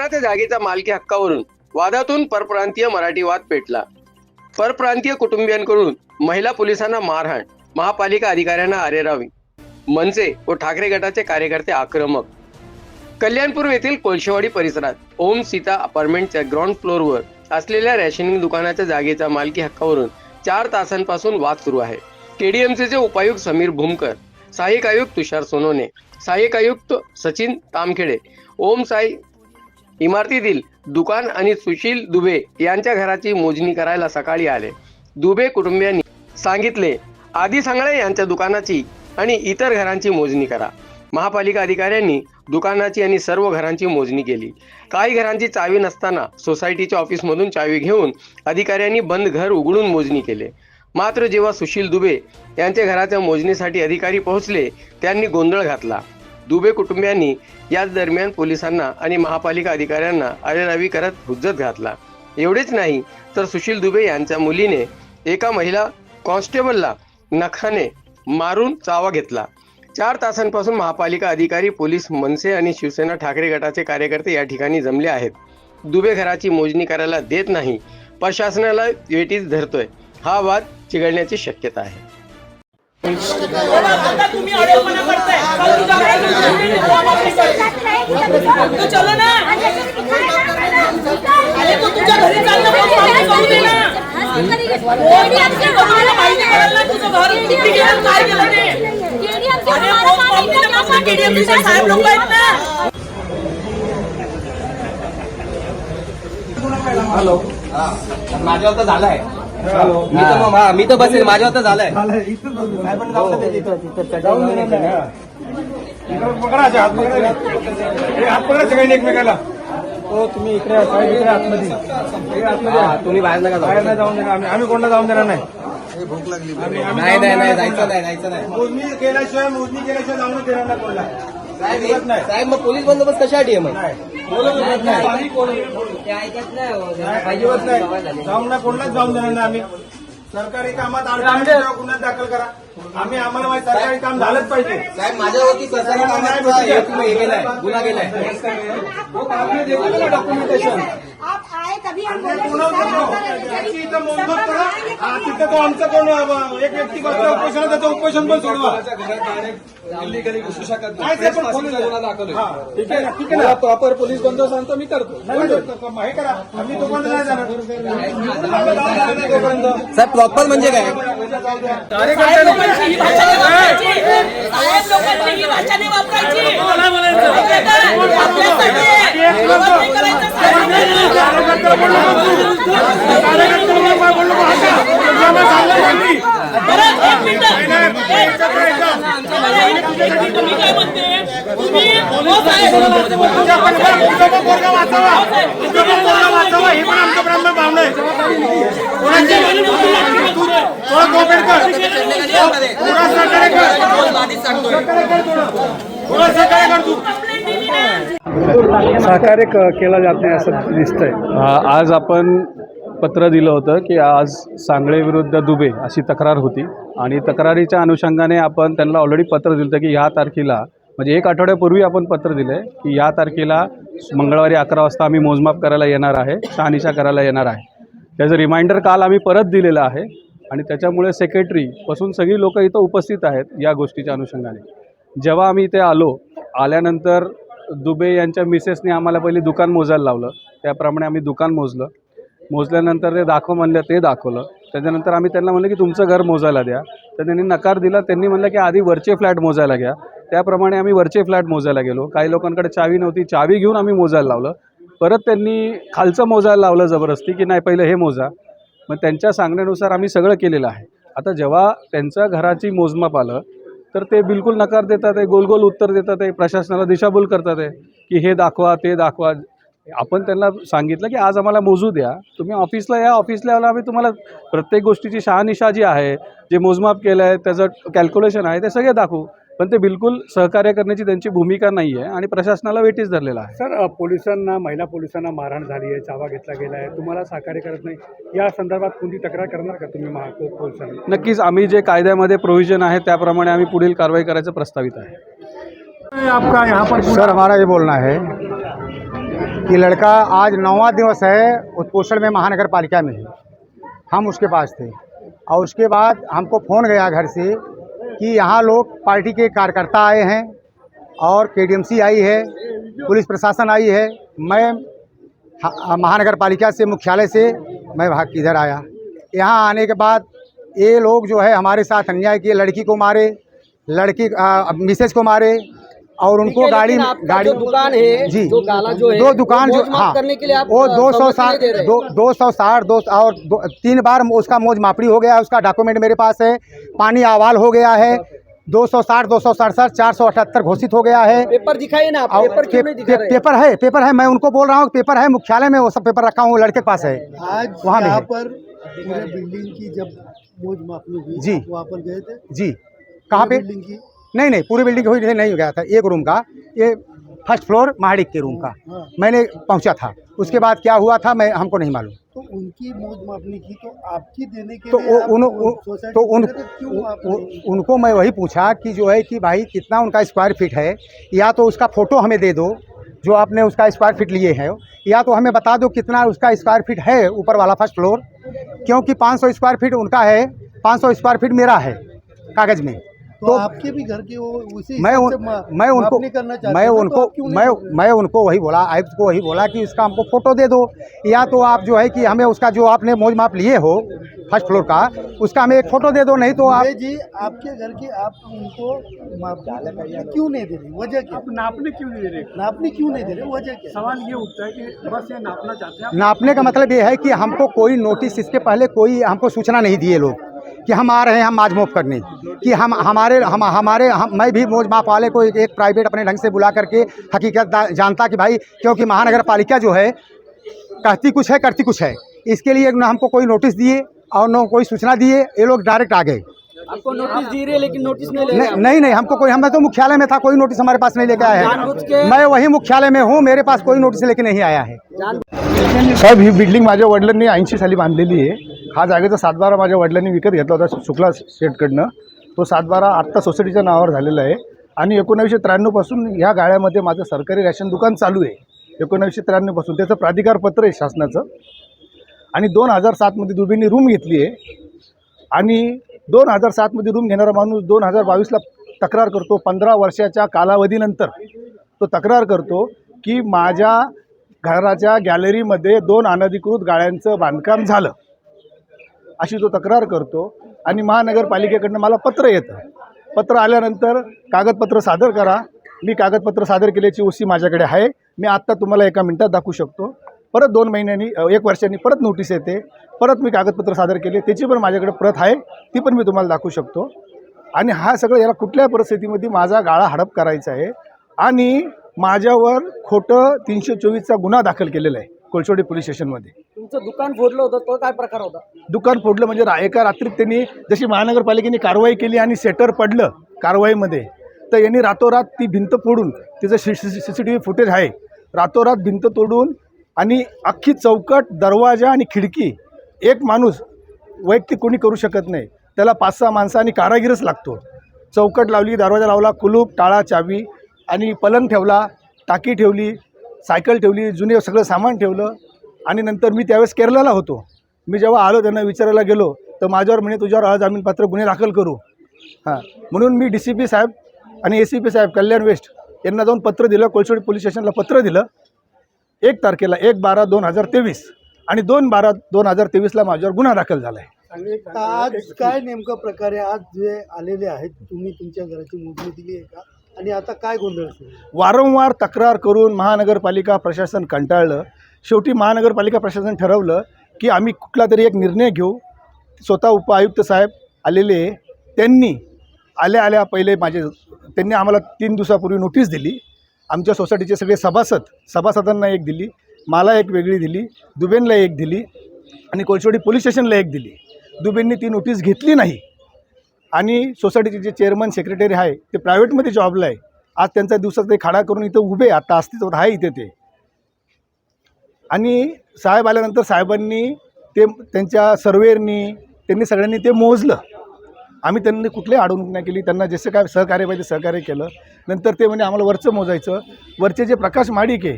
दुकानाच्या जागेच्या मालकी हक्कावरून वादातून परप्रांतीय मराठी वाद पेटला. परप्रांतीय कुटुंबियांकडून महिला पोलिसांना मारहाण महापालिका अधिकाऱ्यांना आरेरावी मनसे व ठाकरे गटाचे कार्यकर्ते आक्रमक. कल्याणपूर येथील कोळशेवाडी परिसरात ओम सीता अपार्टमेंटच्या ग्राउंड फ्लोअरवर असलेल्या रॅशनिंग दुकानाच्या जागेच्या मालकी हक्कावरून चार तासांपासून वाद सुरू आहे. केडीएमसीचे उपायुक्त समीर भूमकर सहाय्यक आयुक्त तुषार सोनोने सहाय्यक आयुक्त सचिन तामखेडे ओम साई इमारतीतील दुकान आणि सुशील दुबे यांच्या घराची मोजणी करायला सकाळी आले. दुबे कुटुंबियांनी सांगितले आधी सांगळे यांच्या दुकानाची आणि इतर घरांची मोजणी करा. महापालिका अधिकाऱ्यांनी दुकानाची आणि सर्व घरांची मोजणी केली. काही घरांची चावी नसताना सोसायटीच्या ऑफिसमधून चावी घेऊन अधिकाऱ्यांनी बंद घर उघडून मोजणी केले. मात्र जेव्हा सुशील दुबे यांच्या घराच्या मोजणीसाठी अधिकारी पोहोचले त्यांनी गोंधळ घातला. दुबे कुटुंबियांनी याच दरम्यान पोलिसांना आणि महापालिका अधिकाऱ्यांना अरेरावी करत हुज्जत घातला. एवढेच नाही तर सुशील दुबे यांच्या मुलीने एका महिला कॉन्स्टेबलला नखाने मारून चावा घेतला. चार तासांपासून महापालिका अधिकारी पोलीस मनसे आणि शिवसेना ठाकरे गटाचे कार्यकर्ते या ठिकाणी जमले आहेत. दुबे घराची मोजणी करायला देत नाही. प्रशासनाला वेटीच धरतोय. हा वाद चिघळण्याची शक्यता आहे. साहेब लोक आहेत ना माझ्यावर तर झालाय. मी तर मग- हा, मी तर बसेल माझ्यावर तर झालाय. पकडायचे हात पकडायचे हे हात पकडायचे काही नाही एकमेकाला. हो तुम्ही इकडे आतमध्ये. हे आतमध्ये. हा, तुम्ही बाहेर नका बाहेर नाही जाऊन देणार. आम्ही आम्ही कोणाला जाऊन देणार नाही? नाही नाही जायचं नाही जायचं नाही. मोजणी केल्याशिवाय मोजणी केल्याशिवाय जाऊन देणार नाही कोणाला. साहेब अजिबात नाही. साहेब मग पोलीस बंदोबस्त कशासाठी आहे मग? होत नाही. नाही. जाऊन ना कोणालाच जाऊन देणार नाही आम्ही. सरकारी कामात अडचण गुन्हा दाखल करा. आम्ही आम्हाला माहिती सरकारी काम झालंच पाहिजे. साहेब माझ्यावरती सरकारी कामाचा हे तुम्ही हे केलाय गुन्हा केलाय वो आपने देखा ना डॉक्युमेंटेशन आप आए तभी हम बोले? कोण त्याची इथं करा हा, तिथं तो आमचं कोण एक व्यक्ती करतो उपोषण त्याचं उपोषण पण सोडवा. नाही ते पण खोलून द्या. ठीक आहे ना ठीक आहे ना. प्रॉपर पोलीस बंदोबस्त मी करतो. हे करा. आम्ही तोपर्यंत नाही जाणार. जाणार नाही तोपर्यंत साहेब प्रॉपर म्हणजे काय लोकांची ही भाषा नाही वापरायची साहेब लोकांची ही भाषा नाही वापरायची माहितीये का? आपल्यासाठी आवाज नाही करायचा साहेब बरं, एक मिनिटं. एक- एक मिनिटं, मी काय म्हणते तुम्ही हो साहेब. तुमचा पण पोरगा वाचावा तुमचा पण पोरगा वाचावा हे पण आमचं ब्राह्मण भावना आहे कोणाची थोडं कोऑपरेट कर थोडं सहकार्य कर सहकार्य कर थोडं थोडं सहकार्य कर तू कंप्लेंट दिली ना सहकार्य क- केलं जात नाही असं दिसतंय. आज आपण पत्र दिलं होतं की आज सांगळे विरुद्ध दुबे अशी तक्रार होती. आणि तक्रारीच्या अनुषंगाने आपण त्यांना ऑलरेडी पत्र दिलं होतं की ह्या तारखेला म्हणजे एक आठवड्यापूर्वी आपण पत्र दिलं आहे की या तारखेला मंगळवारी अकरा वाजता आम्ही मोजमाप करायला येणार आहे शहानिशा करायला येणार आहे. त्याचं रिमाइंडर काल आम्ही परत दिलेलं आहे. आणि त्याच्यामुळे सेक्रेटरीपासून सगळी लोक इथं उपस्थित आहेत या गोष्टीच्या अनुषंगाने. जेव्हा आम्ही इथे आलो आल्यानंतर दुबे यांच्या मिसेसने आम्हाला पहिले दुकान मोजायला लावलं. त्याप्रमाणे आम्ही दुकान मोजलं. मोजल्यानंतर ते दाखव म्हणलं ते दाखवलं. त्याच्यानंतर आम्ही त्यांना म्हणलं की तुमचं घर मोजायला द्या. तर त्यांनी नकार दिला. त्यांनी म्हणलं की आधी वरचे फ्लॅट मोजायला घ्या. त्याप्रमाणे आम्ही वरचे फ्लॅट मोजायला गेलो. काही लोकांकडे चावी नव्हती. चावी घेऊन आम्ही मोजायला लावलं. परत त्यांनी खालचं मोजायला लावलं जबरदस्ती की नाही पहिलं हे मोजा. मग त्यांच्या सांगण्यानुसार आम्ही सगळं केलेलं आहे. आता जेव्हा त्यांचं घराची मोजमाप आलं तर ते बिलकुल नकार देतात आहे गोल गोल उत्तर देतात आहे प्रशासनाला दिशाभूल करतात आहे की हे दाखवा ते दाखवा. आपण त्यांना सांगितलं की आज आम्हाला मोजू द्या. तुम्ही ऑफिसला या ऑफिसला आम्ही तुम्हाला प्रत्येक गोष्टीची शहानिशा जी आहे जे मोजमाप केलं आहे त्याचं कॅल्क्युलेशन आहे ते सगळे दाखवू. पण ते बिलकुल सहकार्य करण्याची त्यांची भूमिका नाही आहे आणि प्रशासनाला वेटीस धरलेला आहे. सर पोलिसांना महिला पोलिसांना मारहाण झाली आहे चावा घेतला गेला आहे. तुम्हाला सहकार्य करत नाही. या संदर्भात कोणती तक्रार करणार का तुम्ही महापौर पोलिसांना? नक्कीच आम्ही जे कायद्यामध्ये प्रोव्हिजन आहे त्याप्रमाणे आम्ही पुढील कारवाई करायचं प्रस्तावित आहे. आपका यहाँ पर सर हमारा ये बोलना है कि लड़का आज नौवा दिवस है उत्पोषण में महानगर पालिका में। है हम उसके पास थे। और उसके बाद हमको फ़ोन गया घर से कि यहाँ लोग पार्टी के कार्यकर्ता आए हैं और केडीएमसी आई है, पुलिस प्रशासन आई है। मैं महानगर पालिका से, मुख्यालय से मैं भाग इधर आया। यहाँ आने के बाद ये लोग जो है हमारे साथ अन्याय किए, लड़की को मारे, लड़की मिसेज को मारे और उनको गाड़ी गाड़ी दुकान है जी। जो गाला जो है दो दुकान जो हाँ। करने के लिए आप वो दो सौ साठ दे। दो दो सौ साठ दो और दो, तीन बार उसका मौज मापड़ी हो गया है उसका डॉक्यूमेंट मेरे पास है पानी आवाल हो गया है दो सौ साठ दो सौ सड़सठ चार सौ अठहत्तर घोषित हो गया है। पेपर दिखाइए ना आप पेपर क्यों पे, नहीं दिखा पे, पेपर है पेपर है मैं उनको बोल रहा हूँ पेपर है मुख्यालय में वो सब पेपर रखा हूँ लड़के के पास है। आज वहाँ में यहाँ पर पूरे बिल्डिंग की जब मौज मापनी हुई जी। वहाँ पर गए थे? जी। कहाँ पे? बिल्डिंग की। नहीं नहीं पूरी बिल्डिंग हुई नहीं गया था एक रूम का ये फ़र्स्ट फ्लोर महाडिक के रूम का हाँ। मैंने पहुँचा था। उसके बाद क्या हुआ था मैं हमको नहीं मालूम। तो उनकी मौज मापनी की तो आपकी देने के तो लिए आप उन, तो उन को दे रहे थे, क्यों आप उ- उनको मैं वही पूछा कि जो है कि भाई कितना उनका स्क्वायर फीट है? या तो उसका फ़ोटो हमें दे दो जो आपने उसका स्क्वायर फीट लिए हैं। या तो हमें बता दो कितना उसका स्क्वायर फीट है ऊपर वाला फ़र्स्ट फ्लोर क्योंकि 500 स्क्वायर फीट उनका है 500 स्क्वायर फीट मेरा है कागज़ में। तो आपके भी घर के वो उसी मैं उन, मैं उनको करना मैं हैं, तो उनको नहीं मैं मैं उनको वही बोला आयुक्त को वही बोला कि उसका हमको फ़ोटो दे दो। या तो आप जो है कि हमें उसका जो आपने मोज माप लिए हो फ़र्स्ट फ्लोर का उसका हमें एक फ़ोटो दे दो नहीं तो आप जी आपके घर की आप उनको क्यों नहीं दे रही? वजह क्या? नापने क्यों नहीं दे रहे? नापनी क्यों नहीं दे रहे? वजह क्या? सवाल ये उठता है कि बस ये नापना चाहते हैं नापने का मतलब ये है कि हमको कोई नोटिस इसके पहले कोई हमको सूचना नहीं दिए लोग। कि हम आ रहे हैं हम माज मोफ करने। कि हम हमारे हम हमारे हम मैं भी मोज माफ़ वाले को एक, एक प्राइवेट अपने ढंग से बुला करके हकीकत जानता कि भाई क्योंकि महानगर पालिका जो है कहती कुछ है करती कुछ है। इसके लिए ना हमको कोई नोटिस दिए और न कोई सूचना दिए ये लोग डायरेक्ट आ गए। आपको नोटिस दी रही है लेकिन नोटिस नहीं ले रहे नहीं नहीं नहीं हमको कोई हमें तो मुख्यालय में था कोई नोटिस हमारे पास नहीं लेके आया है। मैं वही मुख्यालय में हूँ मेरे पास कोई नोटिस लेके नहीं आया है। साहेब ही बिल्डिंग माझ्या वडिलांनी ऐंशी साली बांधलेली आहे. हा जागेचा सातबारा माझ्या वडिलांनी विकत घेतला होता शुक्ला शेटकडनं. तो सातबारा आत्ता सोसायटीच्या नावावर झालेला आहे. आणि एकोणावीसशे त्र्याण्णवपासून ह्या गाळ्यामध्ये माझं सरकारी रॅशन दुकान चालू आहे. एकोणावीसशे त्र्याण्णवपासून त्याचं प्राधिकार पत्र आहे शासनाचं. आणि दोन हजार सातमध्ये दुबेंनी रूम घेतली आहे. आणि दोन हजार सातमध्ये रूम घेणारा माणूस दोन हजार बावीसला तक्रार करतो. पंधरा वर्षाच्या कालावधीनंतर तो तक्रार करतो की माझ्या घराच्या गॅलरीमध्ये दोन अनधिकृत गाळ्यांचं बांधकाम झालं. अशी तो तक्रार करतो आणि महानगरपालिकेकडनं मला पत्र येतं. पत्र आल्यानंतर कागदपत्र सादर करा. मी कागदपत्र सादर केल्याची ओसी माझ्याकडे आहे. मी आत्ता तुम्हाला एका मिनटात दाखवू शकतो. परत दोन महिन्यांनी एक वर्षांनी परत नोटीस येते परत मी कागदपत्र सादर केले त्याची पण माझ्याकडे प्रत आहे ती पण मी तुम्हाला दाखवू शकतो आणि हा सगळं याला कुठल्या परिस्थितीमध्ये माझा गाळा हडप करायचा आहे आणि माझ्यावर खोटं तीनशे चोवीसचा गुन्हा दाखल केलेला आहे कोळशोडी पोलीस स्टेशनमध्ये तुमचं दुकान फोडलं होतं तो काय प्रकार होता दुकान फोडलं म्हणजे रा एका रात्रीत त्यांनी जशी महानगरपालिकेने कारवाई केली आणि सेटर पडलं कारवाईमध्ये तर यांनी रातोरात ती भिंत फोडून तिचं C C C C T V footage आहे रातोरात भिंत तोडून आणि अख्खी चौकट दरवाजा आणि खिडकी एक माणूस वैयक्तिक कोणी करू शकत नाही. त्याला पाच सहा माणसं आणि कारागीरच लागतो. चौकट लावली दरवाजा लावला कुलूप टाळा चावी आणि पलंग ठेवला टाकी ठेवली सायकल ठेवली जुने सगळं सामान ठेवलं आणि नंतर मी त्यावेळेस केरळला होतो. मी जेव्हा आलो त्यांना विचारायला गेलो तर माझ्यावर म्हणे तुझ्यावर अजामीनपात्र गुन्हे दाखल करू. हां. म्हणून मी डी सी पी साहेब आणि ए सी पी साहेब कल्याण वेस्ट यांना जाऊन पत्र दिलं कोळसोडी पोलीस स्टेशनला पत्र दिलं. एक तारखेला एक बारा दोन हजार तेवीस आणि दोन बारा दोन हजार तेवीसला माझ्यावर गुन्हा दाखल झाला आहे आज काय नेमकं प्रकारे आज जे आलेले आहेत तुम्ही तुमच्या घराची मोजणी दिली आहे का? आणि आता काय गोंधळ सुरू? वारंवार तक्रार करून महानगरपालिका प्रशासन कंटाळलं. शेवटी महानगरपालिका प्रशासन ठरवलं की आम्ही कुठला तरी एक निर्णय घेऊ. स्वतः उपआयुक्त साहेब आलेले त्यांनी आल्या आल्या पहिले माझे त्यांनी आम्हाला तीन दिवसापूर्वी नोटीस दिली. आमच्या सोसायटीचे सगळे सभासद सभासदांना एक दिली मला एक वेगळी दिली दुबेनला एक दिली आणि कोळशेवाडी पोलीस स्टेशनला एक दिली. दुबेंनी ती नोटीस घेतली नाही. आणि सोसायटीचे जे चेअरमन सेक्रेटरी आहे ते प्रायव्हेटमध्ये जॉबला आहे. आज त्यांचा दिवसात ते खाडा करून इथं उभे आता अस्तित्वात आहे इथे ते. आणि साहेब आल्यानंतर साहेबांनी ते त्यांच्या सर्वेअरनी त्यांनी सगळ्यांनी ते मोजलं. आम्ही त्यांनी कुठल्याही अडवणूक नाही केली. त्यांना जसं काय सहकार्य पाहिजे सहकार्य केलं. नंतर ते म्हणजे आम्हाला वरचं मोजायचं. वरचे जे प्रकाश माडिक आहे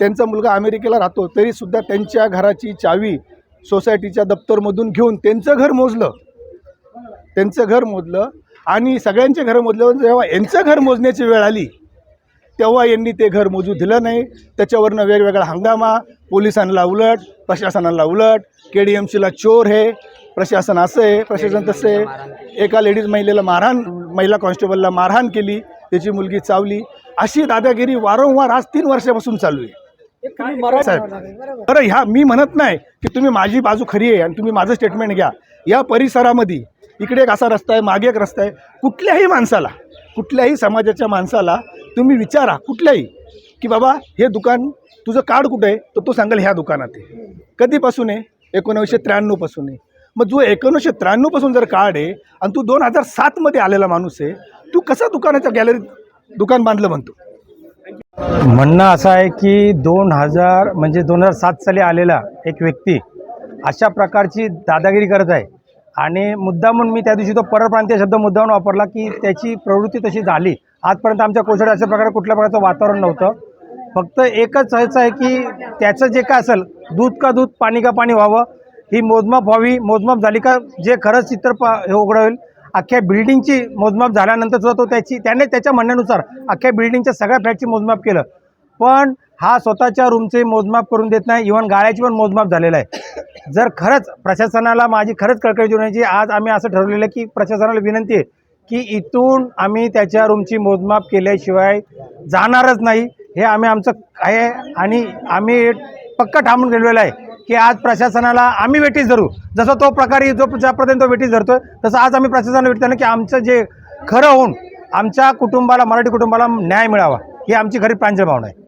त्यांचा मुलगा अमेरिकेला राहतो. तरीसुद्धा त्यांच्या घराची चावी सोसायटीच्या दप्तरमधून घेऊन त्यांचं घर मोजलं. त्यांचं घर मोजलं आणि सगळ्यांचे घर मोजल्यावर जेव्हा यांचं घर मोजण्याची वेळ आली तेव्हा यांनी ते घर मोजू दिलं नाही. त्याच्यावरनं वेगवेगळा हंगामा पोलिसांना उलट प्रशासनाला उलट के डी एम सीला चोर हे प्रशासन असं आहे प्रशासन तसं आहे. एका लेडीज महिलेला मारहाण महिला कॉन्स्टेबलला मारहाण केली त्याची मुलगी चावली. अशी दादागिरी वारंवार आज तीन वर्षापासून चालू आहे. साहेब बरं ह्या मी म्हणत नाही की तुम्ही माझी बाजू खरी आहे आणि तुम्ही माझं स्टेटमेंट घ्या. या परिसरामध्ये इकडे एक असा रस्ता आहे मागे एक रस्ता आहे. कुठल्याही माणसाला कुठल्याही समाजाच्या माणसाला तुम्ही विचारा कुठल्याही की बाबा हे दुकान तुझं कार्ड कुठं आहे? तर तो सांगेल ह्या दुकानात आहे. कधीपासून आहे? एकोणीसशे त्र्याण्णवपासून आहे. मग जो एकोणीसशे त्र्याण्णवपासून जर कार्ड आहे आणि तू दोन हजार सातमध्ये आलेला माणूस आहे तू कसा दुकानाच्या गॅलरीत दुकान बांधलं म्हणतो? म्हणणं असं आहे की दोन हजार म्हणजे दोन हजार सात साली आलेला एक व्यक्ती अशा प्रकारची दादागिरी करत आहे. आणि मुद्दा म्हणून मी त्या दिवशी तो परप्रांतीय शब्द मुद्दाहून वापरला की त्याची प्रवृत्ती तशी झाली. आजपर्यंत आमच्या कोसळ्यात अशा प्रकारे कुठल्या प्रकारचं वातावरण नव्हतं. फक्त एकच ह्याचं आहे की त्याचं जे काय असेल दूध का दूध पाणी का पाणी व्हावं ही मोजमाप व्हावी मोजमाप झाली का जे खरंच चित्र पा हे उघडं होईल. अख्ख्या बिल्डिंगची मोजमाप झाल्यानंतर सुद्धा तो त्याची त्याने त्याच्या म्हणण्यानुसार अख्ख्या बिल्डिंगच्या सगळ्या फ्लॅटची मोजमाप केलं. पण हा स्वतःच्या रूमचे मोजमाप करून देत नाही इव्हन गाळ्याची पण मोजमाप झालेलं आहे. जर खरंच प्रशासनाला माझी खरंच कळकळी होण्याची आज आम्ही असं ठरवलेलं आहे की प्रशासनाला विनंती आहे की इथून आम्ही त्याच्या रूमची मोजमाप केल्याशिवाय जाणारच नाही. हे आम्ही आमचं आहे आणि आम्ही पक्का ठामून गेलेलं आहे. की आज प्रशासनाला आम्ही वेटीस धरू. जसं तो प्रकारे जो ज्यापर्यंत तो वेटीस धरतोय तसं आज आम्ही प्रशासनाला भेटतो की आमचं जे खरं होऊन आमच्या कुटुंबाला मराठी कुटुंबाला न्याय मिळावा ही आमची खरी प्रांजळ भावना आहे.